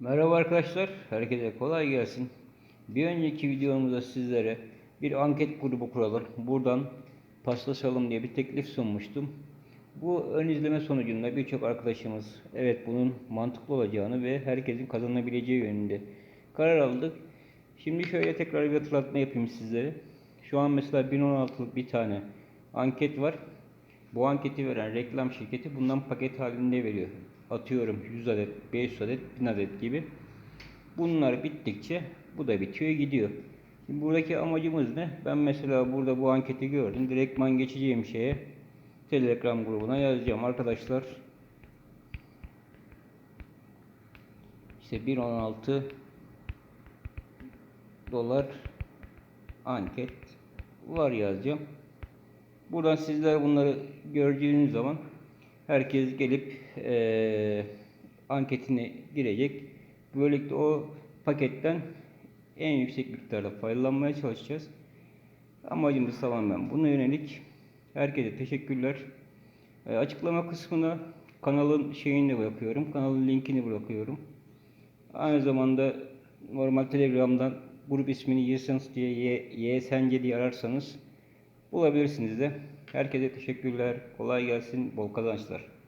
Merhaba arkadaşlar, herkese kolay gelsin. Bir önceki videomuzda sizlere bir anket grubu kuralım, buradan paslaşalım diye bir teklif sunmuştum. Bu ön izleme sonucunda birçok arkadaşımız evet bunun mantıklı olacağını ve herkesin kazanabileceği yönünde karar aldık. Şimdi şöyle tekrar bir hatırlatma yapayım sizlere. Şu an mesela 1016'lık bir tane anket var. Bu anketi veren reklam şirketi bundan paket halinde veriyor. Atıyorum 100 adet, 500 adet, 1000 adet gibi. Bunlar bittikçe bu da bitiyor gidiyor. Şimdi buradaki amacımız ne? Ben mesela burada bu anketi gördüm. Direktman geçeceğim şeye Telegram grubuna yazacağım arkadaşlar. İşte 1.16 dolar anket var yazacağım. Buradan sizler bunları gördüğünüz zaman herkes gelip eee, anketini girecek. Böylelikle o paketten en yüksek miktarda faydalanmaya çalışacağız. Amacımız tamamen buna yönelik. Herkese teşekkürler. E, açıklama kısmına kanalın şeyini de bırakıyorum. Kanalın linkini bırakıyorum. Aynı zamanda normal Telegram'dan grup ismini Yesens diye Y- YSNC diye ararsanız bulabilirsiniz de. Herkese teşekkürler. Kolay gelsin. Bol kazançlar.